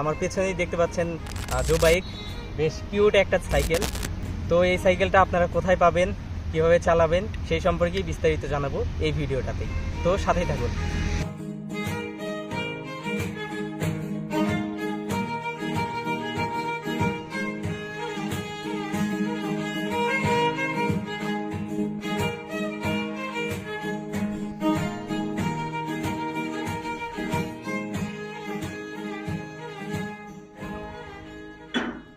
আমার পেছনেই দেখতে পাচ্ছেন জো বাইক বেশ কিউট একটা সাইকেল তো এই সাইকেলটা আপনারা কোথায় পাবেন, কীভাবে চালাবেন, সেই সম্পর্কেই বিস্তারিত জানাব এই ভিডিওটাতে। তো সাথেই থাকুন।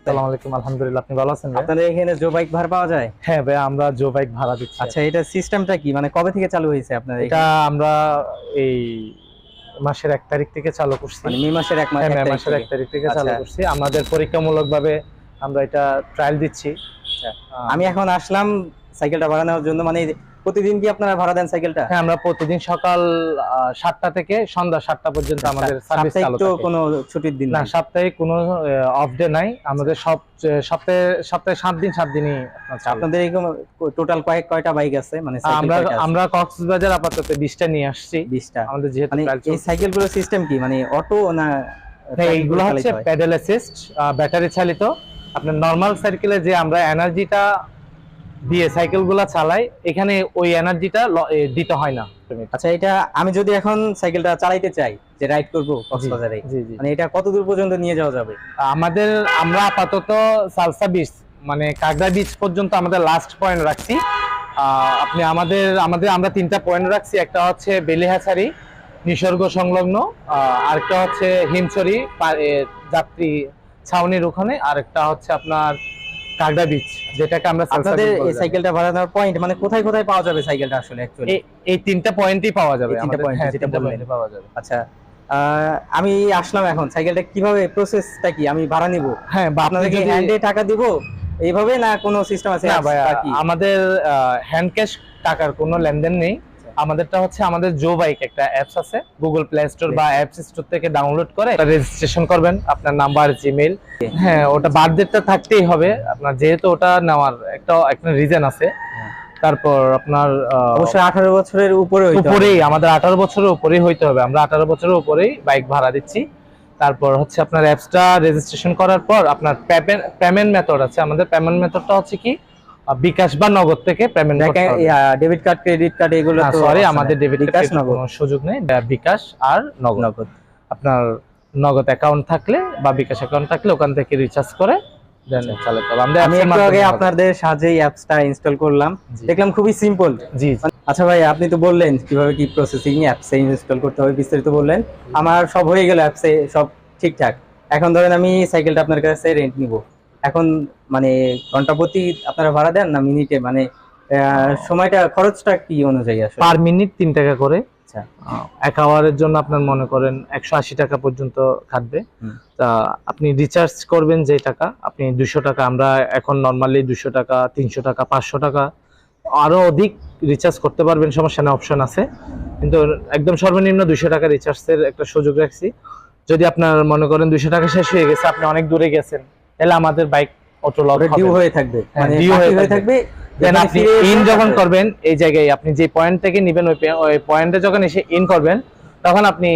আসসালামু আলাইকুম আলহামদুলিল্লাহ আপনি ভালো আছেন আপনাদের এখানে জো বাইক ভাড়া পাওয়া যায়? হ্যাঁ ভাই আমরা জো বাইক ভাড়া দিচ্ছি। আচ্ছা এটা সিস্টেমটা কি? মানে কবে থেকে চালু হয়েছে আপনার এটা আমরা এই মাসের এক তারিখ থেকে চালু করছি। মানে মে মাসের এক হ্যাঁ, এক মে তারিখ মাসের এক তারিখ থেকে চালু আচ্ছা। করছি। আমাদের পরীক্ষামূলক ভাবে আমরা এটা ট্রায়াল দিচ্ছি। আচ্ছা। আমি এখন আসলাম সাইকেলটা ভাড়া নেওয়ার জন্য। মানে প্রতিদিন কি আপনারা ভাড়া দেন সাইকেলটা? হ্যাঁ আমরা প্রতিদিন সকাল আহ, সাতটা থেকে সন্ধ্যা সাতটা পর্যন্ত আমাদের সার্ভিস চালু থাকে। কোনো ছুটির দিন না নাই। সাপ্তাহিক কোনো অফ ডে নাই। আমাদের সব সপ্তাহে সপ্তাহে সাত দিন সাত দিনই আপনাদের এরকম টোটাল কয়েক কয়টা বাইক আছে? মানে আমরা আমরা কক্সবাজার আপাতত বিশটা নিয়ে আসছি। বিশটা। আমাদের যেহেতু মানে এই চলছে। সাইকেলগুলোর সিস্টেম কি? মানে অটো না এইগুলো হচ্ছে প্যাডেল অ্যাসিস্ট ব্যাটারি চালিত। আপনার নর্মাল সাইকেলে যে আমরা এনার্জিটা দিয়ে সাইকেলগুলো চালাই এখানে ওই এনার্জিটা দিতে হয় না। আচ্ছা এটা আমি যদি এখন সাইকেলটা চালাইতে চাই যে রাইড করব কক্সবাজারে মানে এটা কত দূর পর্যন্ত নিয়ে যাওয়া যাবে? আমাদের আমরা আপাতত সালসা বিচ মানে কাগড়া বিচ পর্যন্ত আমাদের লাস্ট পয়েন্ট রাখছি। আপনি আমাদের আমাদের আমরা তিনটা পয়েন্ট রাখছি। একটা হচ্ছে বেলিহাছারি নিসর্গ সংলগ্ন আরেকটা হচ্ছে হিমছড়ি যাত্রী ছাউনির ওখানে আরেকটা হচ্ছে আপনার কাগড়া বিচ যেটাকে আমরা আপনাদের এই সাইকেলটা ভাড়া নেওয়ার পয়েন্ট মানে কোথায় কোথায় পাওয়া যাবে সাইকেলটা আসলে অ্যাকচুয়ালি এই- তিনটা পয়েন্টই পাওয়া যাবে তিনটা হ্যাঁ, যেটা বললেন। পাওয়া যাবে। আচ্ছা আমি আসলাম এখন। সাইকেলটা কীভাবে প্রসেসটা কি? আমি ভাড়া নিব? হ্যাঁ বা আপনি আপনাদেরকে হ্যান্ডে টাকা দিব এইভাবে না কোনো সিস্টেম আছে? না কি? আমাদের হ্যান্ড ক্যাশ টাকার কোনো লেনদেন নেই। আমাদেরটা হচ্ছে আমাদের জো বাইক একটা অ্যাপস আছে। গুগল প্লে স্টোর বা অ্যাপস স্টোর থেকে ডাউনলোড করে রেজিস্ট্রেশন করবেন। আপনার নাম্বার জিমেইল হ্যাঁ ওটা বার্থডেটটা থাকতেই হবে। আপনার যেহেতু ওটা নেওয়ার একটা একটা রিজন আছে। হ্যাঁ। তারপর আপনার অবশ্যই আঠারো বছরের উপরে। উপরেই আমাদের আঠারো বছরের উপরেই হইতে হবে। আমরা আঠারো বছরের উপরেই বাইক ভাড়া দিচ্ছি। তারপর হচ্ছে আপনার অ্যাপসটা রেজিস্ট্রেশন করার পর আপনার পেমেন্ট মেথড আছে। আমাদের পেমেন্ট মেথডটা হচ্ছে কি? বিকাশ বা নগদ থেকে পেমেন্ট করতে হবে। ডেবিট কার্ড ক্রেডিট কার্ড এগুলো তো সরি আমাদের ডেবিট কার্ড নগদ। সুযোগ নেই। বিকাশ আর নগদ। নগদ। আপনার নগদ অ্যাকাউন্ট থাকলে বা বিকাশ অ্যাকাউন্ট থাকলে ওখান থেকে রিচার্জ করে চালাতে হবে আমরা আমি apps এর একটু মাধ্যমে আগে হবে। আপনাদের সাহায্যে অ্যাপসটা ইনস্টল করলাম। দেখলাম খুবই সিম্পল জি জি। আচ্ছা ভাই আপনি তো বললেন কীভাবে কি প্রসেসিং অ্যাপসে ইনস্টল করতে হবে বিস্তারিত বললেন। আমার সব হয়ে গেল অ্যাপসে সব ঠিকঠাক। এখন ধরেন আমি সাইকেলটা আপনার কাছে রেন্ট নিব। এখন মানে ঘণ্টা প্রতি আপনারা ভাড়া দেন না মিনিটে? মানে সময়টা খরচটা কি অনুযায়ী আসলে? পার মিনিট তিন টাকা করে। আচ্ছা। এক আওয়ারের জন্য আপনার মনে করেন একশো আশি টাকা পর্যন্ত হুম। তা আপনি রিচার্জ করবেন যে টাকা আপনি দুশো টাকা আমরা এখন নর্মালি দুশো টাকা তিনশো টাকা পাঁচশো টাকা আরও অধিক রিচার্জ করতে পারবেন সমস্যা নেই অপশন আছে। কিন্তু একদম সর্বনিম্ন দুশো টাকা রিচার্জের একটা সুযোগ রাখছি। যদি আপনার মনে করেন দুশো টাকা শেষ হয়ে গেছে আপনি অনেক দূরে গেছেন তাহলে আমাদের বাইক অটো লক ডিউ হয়ে থাকবে। মানে due হয়ে থাকবে। দেন আপনি ইন যখন করবেন এই জায়গায় আপনি যে পয়েন্ট থেকে নেবেন ওই পয়েন্টে যখন এসে ইন করবেন তখন আপনি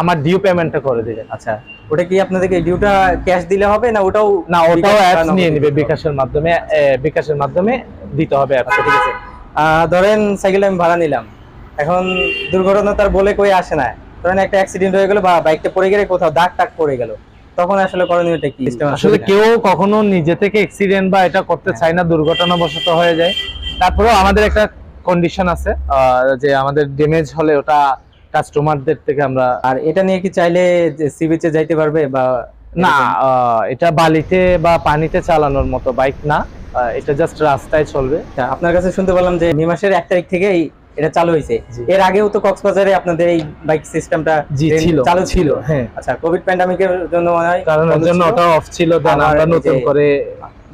আমার ডিউ পেমেন্টটা করে দিবেন। আচ্ছা। ওটা কি আপনাদেরকে ডিউটা ক্যাশ দিলে হবে না ওটাও না ওটাও অ্যাপস নিয়ে নিবে? বিকাশের মাধ্যমে বিকাশের মাধ্যমে দিতে হবে অ্যাপস আচ্ছা ঠিক আছে। ধরেন সাইকেল আমি ভাড়া নিলাম। এখন দুর্ঘটনা তার বলে কই আসে না। ধরেন একটা অ্যাক্সিডেন্ট হয়ে গেল বা বাইকটা পড়ে গেলে কোথাও দাগ টাক পড়ে গেল। তখন আসলে করণীয়টা কি? আসলে কেউ কখনো নিজে থেকে অ্যাক্সিডেন্ট বা এটা করতে। চায় না দুর্ঘটনাবশত হয়ে যায়। তারপরেও আমাদের একটা কন্ডিশন আছে যে আমাদের ড্যামেজ হলে ওটা কাস্টমারদের থেকে আমরা আর এটা নিয়ে কি চাইলে সি বিচে যাইতে পারবে বা না এটা বালিতে বা পানিতে চালানোর মতো বাইক না এটা জাস্ট রাস্তায় চলবে। আচ্ছা, আপনার কাছে শুনতে পেলাম যে মে মাসের এক তারিখ থেকেই এটা চালু হয়েছে। এর আগেও তো কক্সবাজারে আপনাদের এই বাইক সিস্টেমটা ছিল। চালু ছিল। হ্যাঁ। আচ্ছা কোভিড প্যান্ডামিকের জন্য মনে হয় কারণ বন্ধ জন্য ওটা অফ ছিল দেন আবার আমরা নতুন করে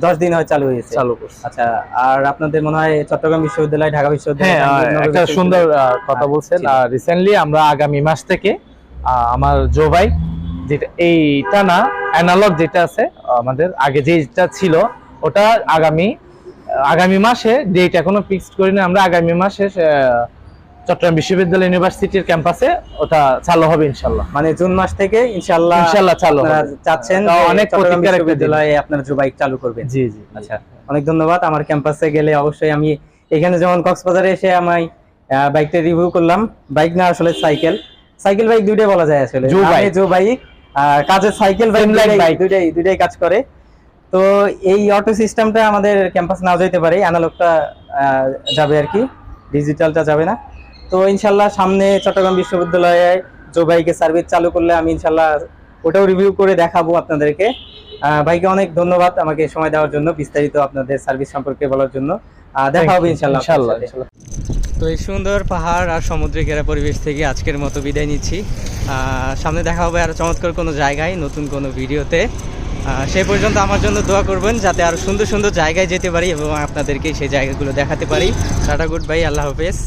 দশ দিন হয় চালু হয়েছে। চালু আচ্ছা আর আপনাদের মনে হয় চট্টগ্রাম বিশ্ববিদ্যালয় ঢাকা বিশ্ববিদ্যালয় হ্যাঁ একটা সুন্দর কথা বলছেন। ছিল। রিসেন্টলি আমরা আগামী মাস থেকে আমার জো বাইক যেটা এইটা না অ্যানালগ যেটা আছে আমাদের আগে যেটা ছিল ওটা আগামী আগামী মাসে ডেট এখনও ফিক্সড করিনি আমরা আগামী মাসে চট্টগ্রাম বিশ্ববিদ্যালয় ইউনিভার্সিটির ক্যাম্পাসে ওটা চালু হবে ইনশাল্লাহ। মানে জুন মাস থেকে ইনশাআল্লাহ ইনশাল্লাহ চালু চাচ্ছেন অনেক বিশ্ববিদ্যালয়ে আপনারা জো বাইক চালু করবেন। জি জি আচ্ছা অনেক ধন্যবাদ। আমার ক্যাম্পাসে গেলে অবশ্যই আমি এখানে যেমন কক্সবাজারে এসে আমি বাইকটা রিভিউ করলাম। বাইক না আসলে সাইকেল সাইকেল বাইক দুইটাই বলা যায় আসলে। জো বাইক। জো আর কাজের সাইকেল বাইক। দুইটাই দুইটাই কাজ করে। তো এই অটো সিস্টেমটা আমাদের ক্যাম্পাস নাও যেতে পারে অ্যানালগটা যাবে আর কি ডিজিটালটা যাবে না। তো ইনশাল্লাহ সামনে চট্টগ্রাম বিশ্ববিদ্যালয়ে জো বাইকের সার্ভিস চালু করলে আমি ইনশাল্লাহ ওটাও রিভিউ করে দেখাবো আপনাদেরকে। ভাইকে অনেক ধন্যবাদ আমাকে সময় দেওয়ার জন্য বিস্তারিত আপনাদের সার্ভিস সম্পর্কে বলার জন্য। দেখা হবে ইনশাল্লাহ ইনশাল্লাহ। তো এই সুন্দর পাহাড় আর সমুদ্রে ঘেরা পরিবেশ থেকে আজকের মতো বিদায় নিচ্ছি। আহ, সামনে দেখা হবে আর চমৎকার কোনো জায়গায় নতুন কোনো ভিডিওতে। সেই পর্যন্ত আমার জন্য দোয়া করবেন যাতে আরও সুন্দর সুন্দর জায়গায় যেতে পারি এবং আপনাদেরকে সেই জায়গাগুলো দেখাতে পারি। টাটা, গুড বাই, আল্লাহ হাফেজ।